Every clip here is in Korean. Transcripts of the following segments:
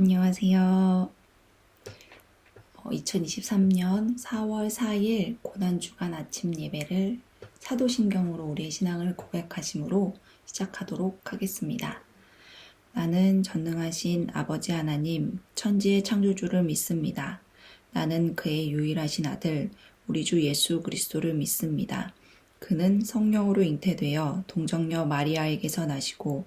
안녕하세요. 2023년 4월 4일 고난주간 아침 예배를 사도신경으로 우리의 신앙을 고백하심으로 시작하도록 하겠습니다. 나는 전능하신 아버지 하나님, 천지의 창조주를 믿습니다. 나는 그의 유일하신 아들, 우리 주 예수 그리스도를 믿습니다. 그는 성령으로 잉태되어 동정녀 마리아에게서 나시고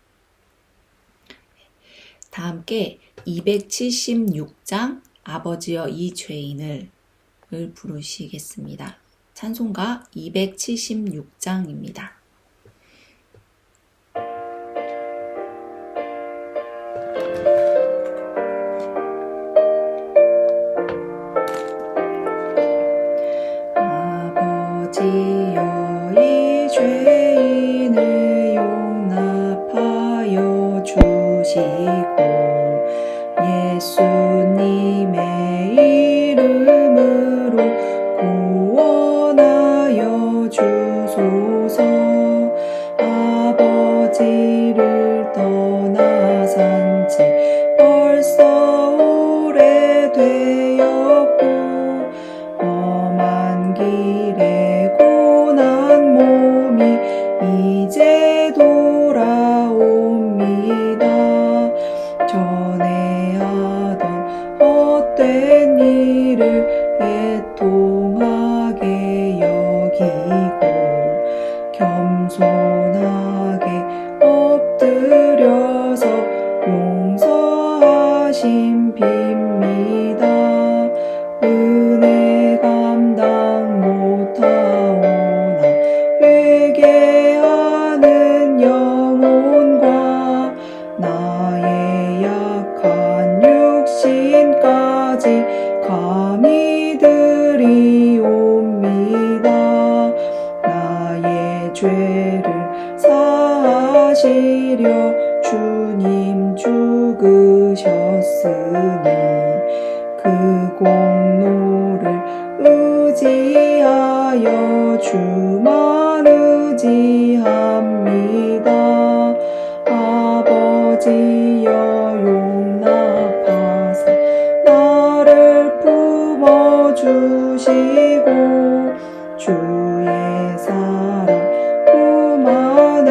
다 함께 276장 아버지여 이 죄인을 을 부르시겠습니다. 찬송가 276장입니다. 구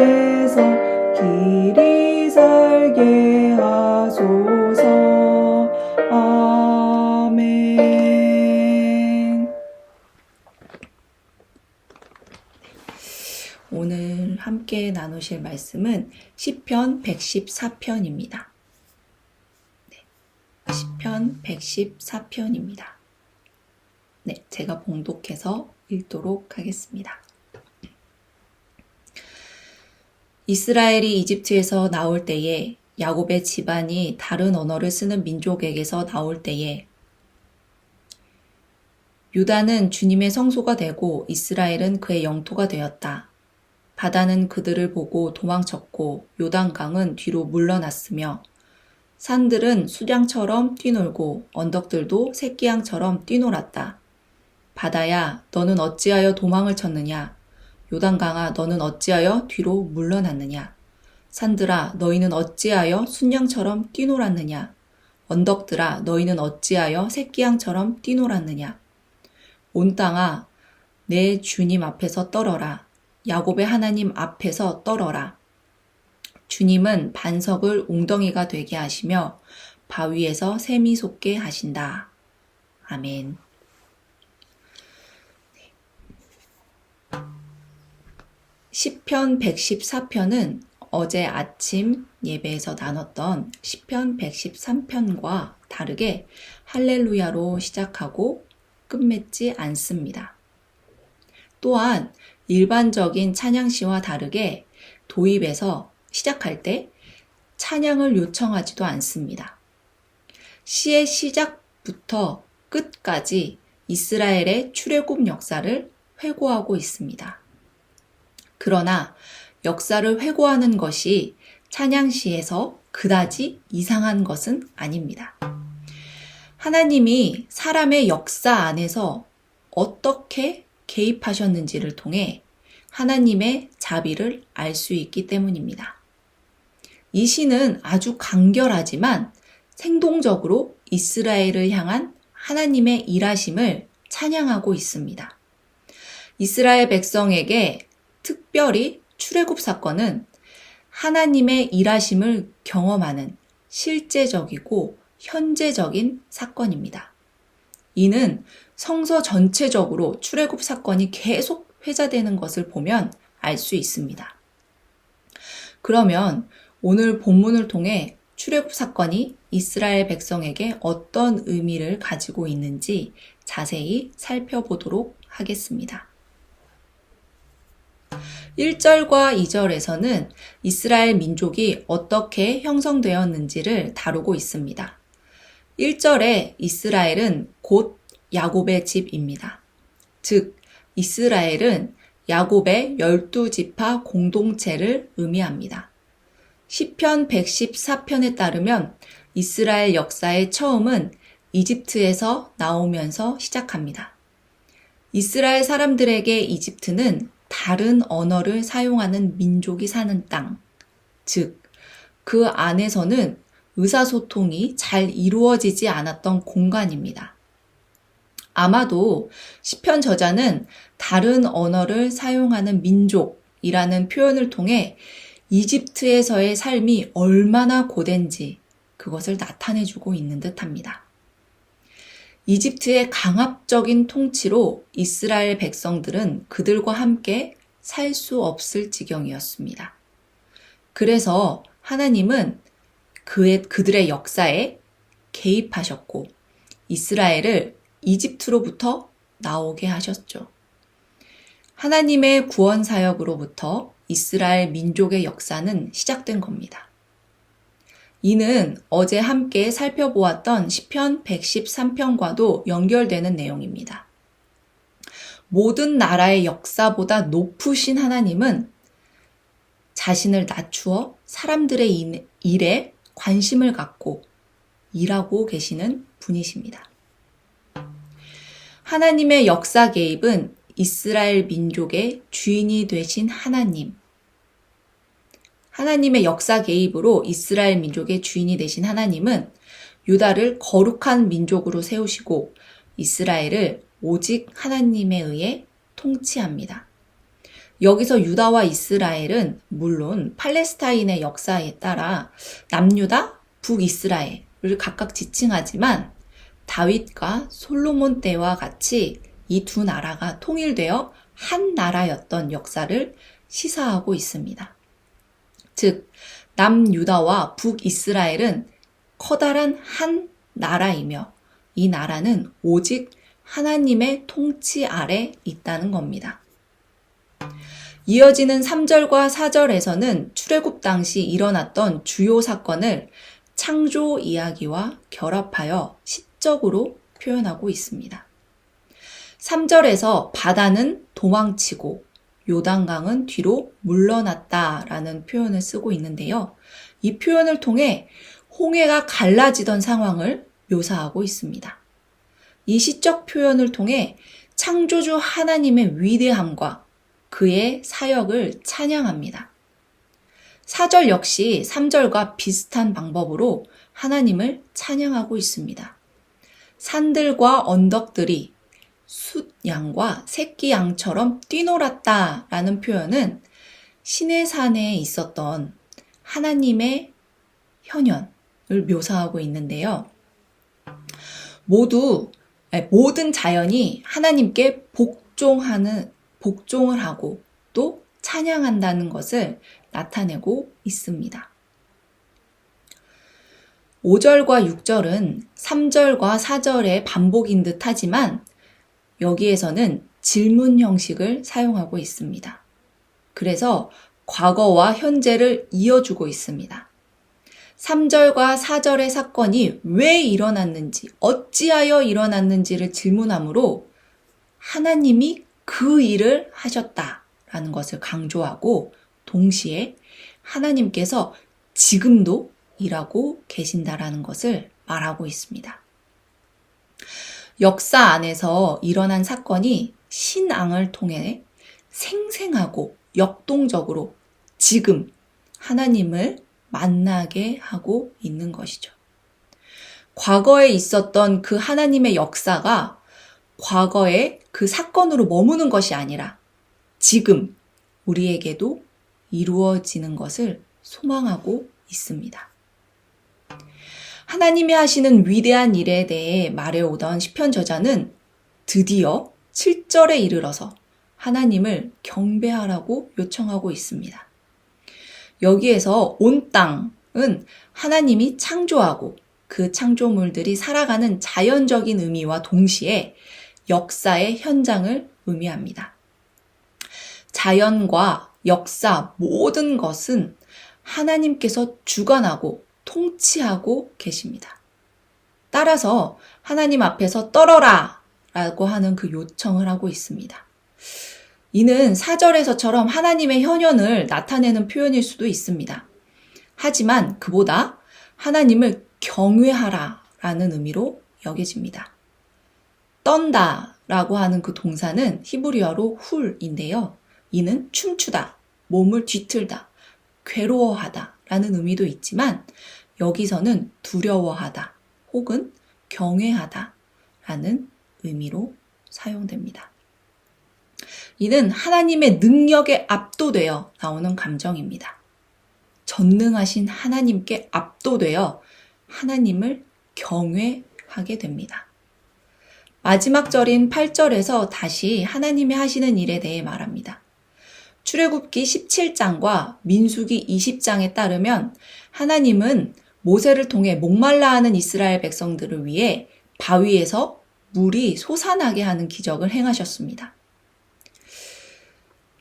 안에서 길이 살게 하소서 아멘 오늘 함께 나누실 말씀은 시편 114편입니다. 시편 114편입니다. 네, 제가 봉독해서 읽도록 하겠습니다. 이스라엘이 이집트에서 나올 때에 야곱의 집안이 다른 언어를 쓰는 민족에게서 나올 때에 유다는 주님의 성소가 되고 이스라엘은 그의 영토가 되었다. 바다는 그들을 보고 도망쳤고 요단강은 뒤로 물러났으며 산들은 수량처럼 뛰놀고 언덕들도 새끼양처럼 뛰놀았다. 바다야, 너는 어찌하여 도망을 쳤느냐? 요단강아, 너는 어찌하여 뒤로 물러났느냐? 산들아, 너희는 어찌하여 순양처럼 뛰놀았느냐? 언덕들아, 너희는 어찌하여 새끼양처럼 뛰놀았느냐? 온 땅아, 내 주님 앞에서 떨어라. 야곱의 하나님 앞에서 떨어라. 주님은 반석을 웅덩이가 되게 하시며 바위에서 샘이 솟게 하신다. 아멘. 시편 114편은 어제 아침 예배에서 나눴던 시편 113편과 다르게 할렐루야로 시작하고 끝맺지 않습니다. 또한 일반적인 찬양시와 다르게 도입에서 시작할 때 찬양을 요청하지도 않습니다. 시의 시작부터 끝까지 이스라엘의 출애굽 역사를 회고하고 있습니다. 그러나 역사를 회고하는 것이 찬양시에서 그다지 이상한 것은 아닙니다. 하나님이 사람의 역사 안에서 어떻게 개입하셨는지를 통해 하나님의 자비를 알 수 있기 때문입니다. 이 시는 아주 간결하지만 생동적으로 이스라엘을 향한 하나님의 일하심을 찬양하고 있습니다. 이스라엘 백성에게 특별히 출애굽 사건은 하나님의 일하심을 경험하는 실제적이고 현재적인 사건입니다. 이는 성서 전체적으로 출애굽 사건이 계속 회자되는 것을 보면 알 수 있습니다. 그러면 오늘 본문을 통해 출애굽 사건이 이스라엘 백성에게 어떤 의미를 가지고 있는지 자세히 살펴보도록 하겠습니다. 1절과 2절에서는 이스라엘 민족이 어떻게 형성되었는지를 다루고 있습니다. 1절에 이스라엘은 곧 야곱의 집입니다. 즉, 이스라엘은 야곱의 열두 지파 공동체를 의미합니다. 시편 114편에 따르면 이스라엘 역사의 처음은 이집트에서 나오면서 시작합니다. 이스라엘 사람들에게 이집트는 다른 언어를 사용하는 민족이 사는 땅, 즉, 그 안에서는 의사소통이 잘 이루어지지 않았던 공간입니다. 아마도 시편 저자는 다른 언어를 사용하는 민족이라는 표현을 통해 이집트에서의 삶이 얼마나 고된지 그것을 나타내 주고 있는 듯 합니다. 이집트의 강압적인 통치로 이스라엘 백성들은 그들과 함께 살 수 없을 지경이었습니다. 그래서 하나님은 그의, 그들의 역사에 개입하셨고 이스라엘을 이집트로부터 나오게 하셨죠. 하나님의 구원 사역으로부터 이스라엘 민족의 역사는 시작된 겁니다. 이는 어제 함께 살펴보았던 시편 113편과도 연결되는 내용입니다. 모든 나라의 역사보다 높으신 하나님은 자신을 낮추어 사람들의 일에 관심을 갖고 일하고 계시는 분이십니다. 하나님의 역사 개입은 이스라엘 민족의 주인이 되신 하나님, 하나님의 역사 개입으로 이스라엘 민족의 주인이 되신 하나님은 유다를 거룩한 민족으로 세우시고 이스라엘을 오직 하나님에 의해 통치합니다. 여기서 유다와 이스라엘은 물론 팔레스타인의 역사에 따라 남유다, 북이스라엘을 각각 지칭하지만 다윗과 솔로몬 때와 같이 이 두 나라가 통일되어 한 나라였던 역사를 시사하고 있습니다. 즉, 남유다와 북이스라엘은 커다란 한 나라이며 이 나라는 오직 하나님의 통치 아래 있다는 겁니다. 이어지는 3절과 4절에서는 출애굽 당시 일어났던 주요 사건을 창조 이야기와 결합하여 시적으로 표현하고 있습니다. 3절에서 바다는 도망치고 요단강은 뒤로 물러났다라는 표현을 쓰고 있는데요. 이 표현을 통해 홍해가 갈라지던 상황을 묘사하고 있습니다. 이 시적 표현을 통해 창조주 하나님의 위대함과 그의 사역을 찬양합니다. 4절 역시 3절과 비슷한 방법으로 하나님을 찬양하고 있습니다. 산들과 언덕들이 숫 양과 새끼 양처럼 뛰놀았다 라는 표현은 신의 산에 있었던 하나님의 현현을 묘사하고 있는데요. 모두, 모든 자연이 하나님께 복종하는, 복종을 하고 또 찬양한다는 것을 나타내고 있습니다. 5절과 6절은 3절과 4절의 반복인 듯 하지만 여기에서는 질문 형식을 사용하고 있습니다. 그래서 과거와 현재를 이어주고 있습니다. 3절과 4절의 사건이 왜 일어났는지, 어찌하여 일어났는지를 질문하므로 하나님이 그 일을 하셨다라는 것을 강조하고 동시에 하나님께서 지금도 일하고 계신다라는 것을 말하고 있습니다. 역사 안에서 일어난 사건이 신앙을 통해 생생하고 역동적으로 지금 하나님을 만나게 하고 있는 것이죠. 과거에 있었던 그 하나님의 역사가 과거의 그 사건으로 머무는 것이 아니라 지금 우리에게도 이루어지는 것을 소망하고 있습니다. 하나님이 하시는 위대한 일에 대해 말해오던 시편 저자는 드디어 7절에 이르러서 하나님을 경배하라고 요청하고 있습니다. 여기에서 온 땅은 하나님이 창조하고 그 창조물들이 살아가는 자연적인 의미와 동시에 역사의 현장을 의미합니다. 자연과 역사 모든 것은 하나님께서 주관하고 통치하고 계십니다. 따라서 하나님 앞에서 떨어라 라고 하는 그 요청을 하고 있습니다. 이는 사절에서처럼 하나님의 현현을 나타내는 표현일 수도 있습니다. 하지만 그보다 하나님을 경외하라 라는 의미로 여겨집니다. 떤다 라고 하는 그 동사는 히브리어로 훌인데요. 이는 춤추다, 몸을 뒤틀다, 괴로워하다 라는 의미도 있지만 여기서는 두려워하다 혹은 경외하다 라는 의미로 사용됩니다. 이는 하나님의 능력에 압도되어 나오는 감정입니다. 전능하신 하나님께 압도되어 하나님을 경외하게 됩니다. 마지막 절인 8절에서 다시 하나님이 하시는 일에 대해 말합니다. 출애굽기 17장과 민수기 20장에 따르면 하나님은 모세를 통해 목말라 하는 이스라엘 백성들을 위해 바위에서 물이 솟아나게 하는 기적을 행하셨습니다.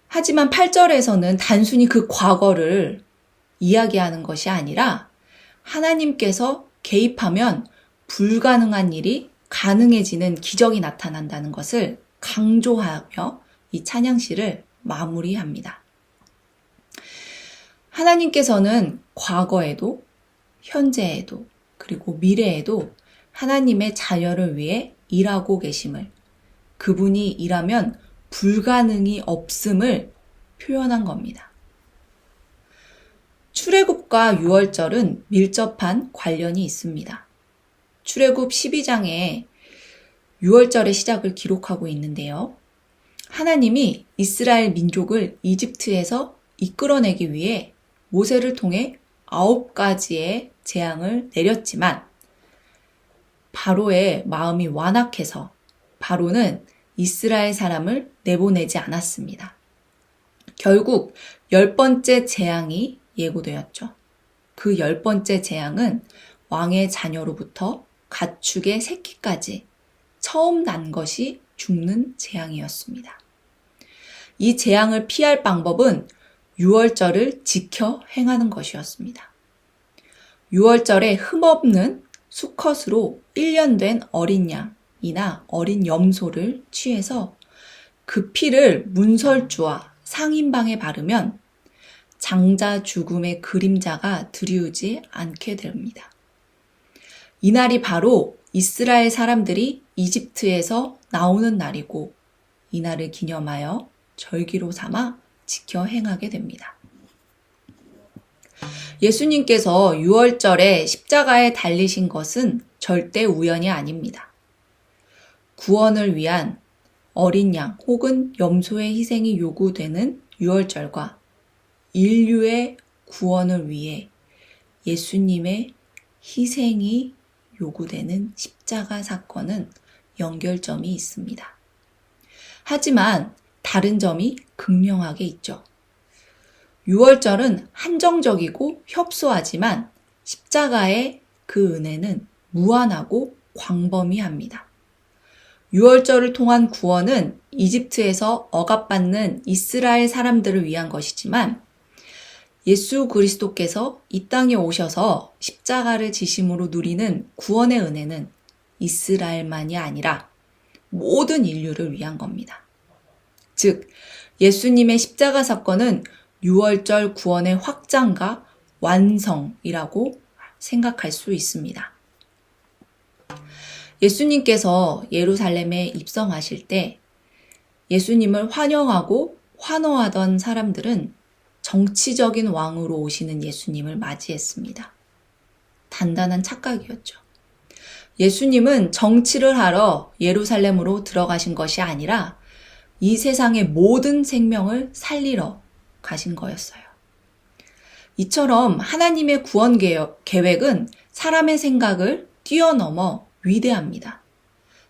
하지만 8절에서는 단순히 그 과거를 이야기하는 것이 아니라 하나님께서 개입하면 불가능한 일이 가능해지는 기적이 나타난다는 것을 강조하며 이 찬양시를 마무리합니다. 하나님께서는 과거에도 현재에도 그리고 미래에도 하나님의 자녀를 위해 일하고 계심을 그분이 일하면 불가능이 없음을 표현한 겁니다. 출애굽과 유월절은 밀접한 관련이 있습니다. 출애굽 12장에 유월절의 시작을 기록하고 있는데요. 하나님이 이스라엘 민족을 이집트에서 이끌어내기 위해 모세를 통해 아홉 가지의 재앙을 내렸지만 바로의 마음이 완악해서 바로는 이스라엘 사람을 내보내지 않았습니다. 결국 열 번째 재앙이 예고되었죠. 그 열 번째 재앙은 왕의 자녀로부터 가축의 새끼까지 처음 난 것이 죽는 재앙이었습니다. 이 재앙을 피할 방법은 6월절을 지켜 행하는 것이었습니다. 6월절에 흠없는 수컷으로 1년 된 어린 양이나 어린 염소를 취해서 그 피를 문설주와 상인방에 바르면 장자 죽음의 그림자가 드리우지 않게 됩니다. 이날이 바로 이스라엘 사람들이 이집트에서 나오는 날이고 이날을 기념하여 절기로 삼아 지켜 행하게 됩니다. 예수님께서 6월절에 십자가에 달리신 것은 절대 우연이 아닙니다. 구원을 위한 어린 양 혹은 염소의 희생이 요구되는 6월절과 인류의 구원을 위해 예수님의 희생이 요구되는 십자가 사건은 연결점이 있습니다. 하지만 다른 점이 극명하게 있죠. 6월절은 한정적이고 협소하지만 십자가의 그 은혜는 무한하고 광범위합니다. 6월절을 통한 구원은 이집트에서 억압받는 이스라엘 사람들을 위한 것이지만 예수 그리스도께서 이 땅에 오셔서 십자가를 지심으로 누리는 구원의 은혜는 이스라엘만이 아니라 모든 인류를 위한 겁니다. 즉, 예수님의 십자가 사건은 6월절 구원의 확장과 완성이라고 생각할 수 있습니다. 예수님께서 예루살렘에 입성하실 때 예수님을 환영하고 환호하던 사람들은 정치적인 왕으로 오시는 예수님을 맞이했습니다. 단단한 착각이었죠. 예수님은 정치를 하러 예루살렘으로 들어가신 것이 아니라 이 세상의 모든 생명을 살리러 가신 거였어요. 이처럼 하나님의 구원 계획은 사람의 생각을 뛰어넘어 위대합니다.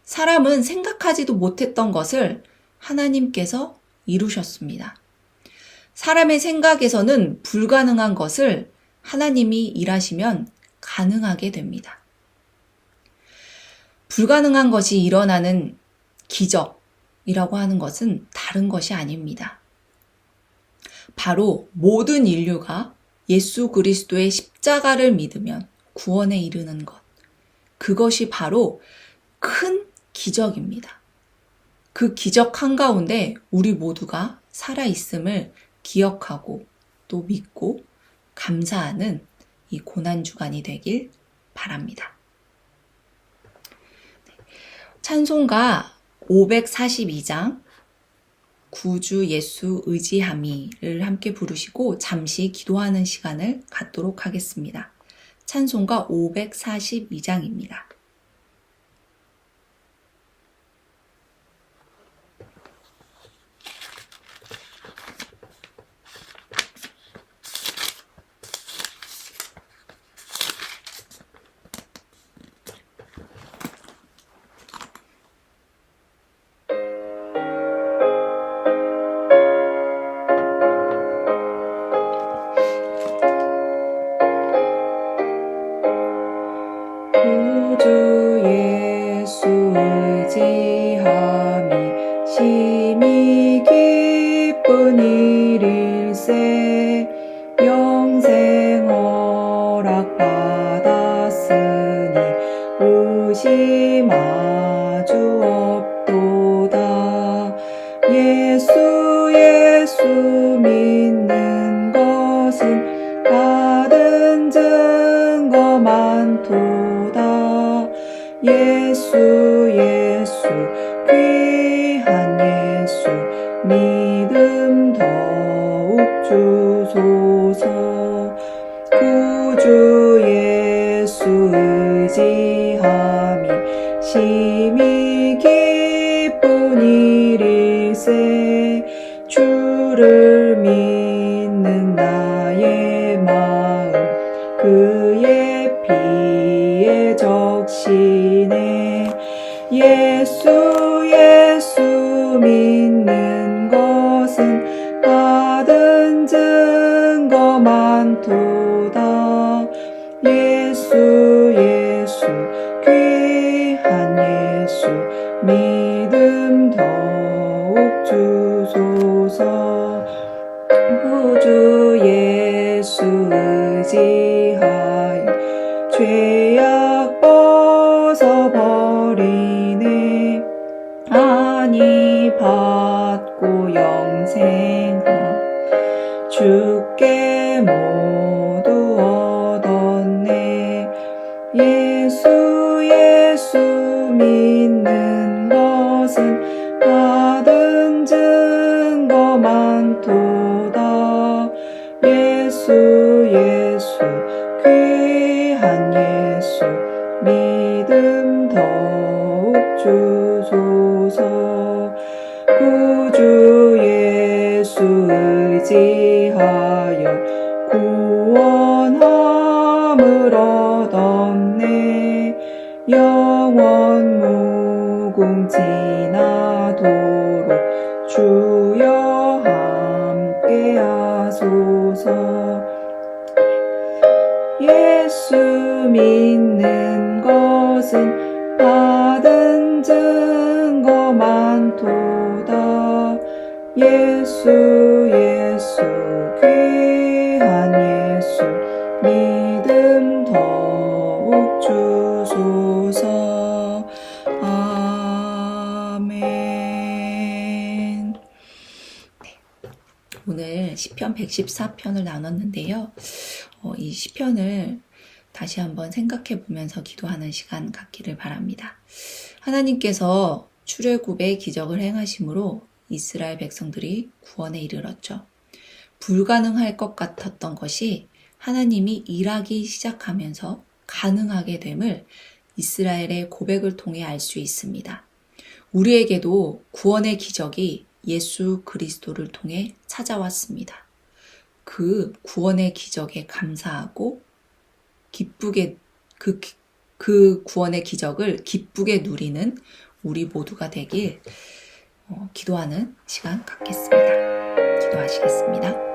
사람은 생각하지도 못했던 것을 하나님께서 이루셨습니다. 사람의 생각에서는 불가능한 것을 하나님이 일하시면 가능하게 됩니다. 불가능한 것이 일어나는 기적 이라고 하는 것은 다른 것이 아닙니다. 바로 모든 인류가 예수 그리스도의 십자가를 믿으면 구원에 이르는 것. 그것이 바로 큰 기적입니다. 그 기적 한가운데 우리 모두가 살아있음을 기억하고 또 믿고 감사하는 이 고난주간이 되길 바랍니다. 찬송가 542장 구주 예수 의지함이를 함께 부르시고 잠시 기도하는 시간을 갖도록 하겠습니다. 찬송가 542장입니다. 믿는 것은 받은 증거만 도다. 예수 예수 귀한 예수 믿음 더욱 주소서. 아멘. 오늘 10편 114편을 나눴는데요. 어, 이 시편을 다시 한번 생각해 보면서 기도하는 시간 갖기를 바랍니다. 하나님께서 출애굽의 기적을 행하심으로 이스라엘 백성들이 구원에 이르렀죠. 불가능할 것 같았던 것이 하나님이 일하기 시작하면서 가능하게 됨을 이스라엘의 고백을 통해 알 수 있습니다. 우리에게도 구원의 기적이 예수 그리스도를 통해 찾아왔습니다. 그 구원의 기적에 감사하고 기쁘게 그, 그 구원의 기적을 기쁘게 누리는 우리 모두가 되길 어, 기도하는 시간 갖겠습니다. 기도하시겠습니다.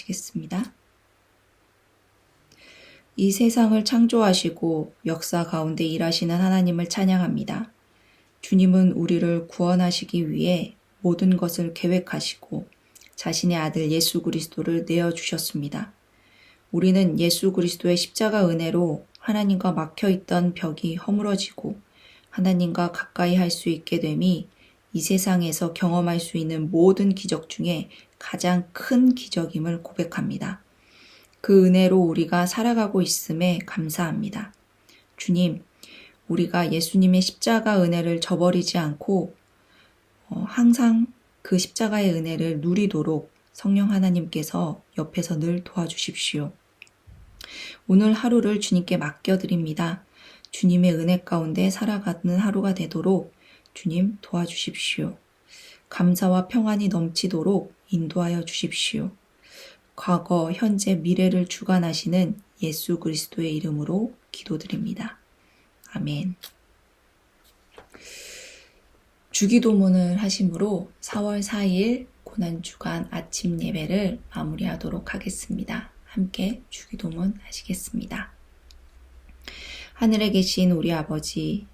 기도하시겠습니다. 이 세상을 창조하시고 역사 가운데 일하시는 하나님을 찬양합니다. 주님은 우리를 구원하시기 위해 모든 것을 계획하시고 자신의 아들 예수 그리스도를 내어 주셨습니다. 우리는 예수 그리스도의 십자가 은혜로 하나님과 막혀 있던 벽이 허물어지고 하나님과 가까이 할 수 있게 됨이 이 세상에서 경험할 수 있는 모든 기적 중에 가장 큰 기적임을 고백합니다. 그 은혜로 우리가 살아가고 있음에 감사합니다. 주님, 우리가 예수님의 십자가 은혜를 저버리지 않고 어, 항상 그 십자가의 은혜를 누리도록 성령 하나님께서 옆에서 늘 도와주십시오. 오늘 하루를 주님께 맡겨드립니다. 주님의 은혜 가운데 살아가는 하루가 되도록 주님 도와주십시오. 감사와 평안이 넘치도록 인도하여 주십시오. 과거, 현재, 미래를 주관하시는 예수 그리스도의 이름으로 기도드립니다. 아멘. 주기도문을 하심으로 4월 4일 고난주간 아침 예배를 마무리하도록 하겠습니다. 함께 주기도문 하시겠습니다. 하늘에 계신 우리 아버지,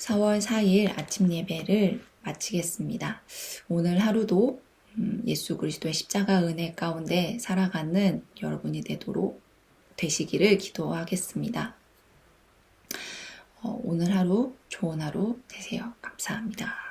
4월 4일 아침 예배를 마치겠습니다. 오늘 하루도 음, 예수 그리스도의 십자가 은혜 가운데 살아가는 여러분이 되도록 되시기를 기도하겠습니다. 어, 오늘 하루 좋은 하루 되세요. 감사합니다.